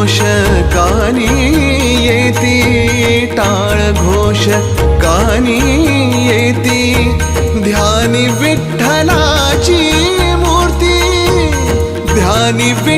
घोष कानी येती टाळ घोष कानी येती. ध्यानी विठ्ठलाची मूर्ती ध्यानी विठ्ठलाची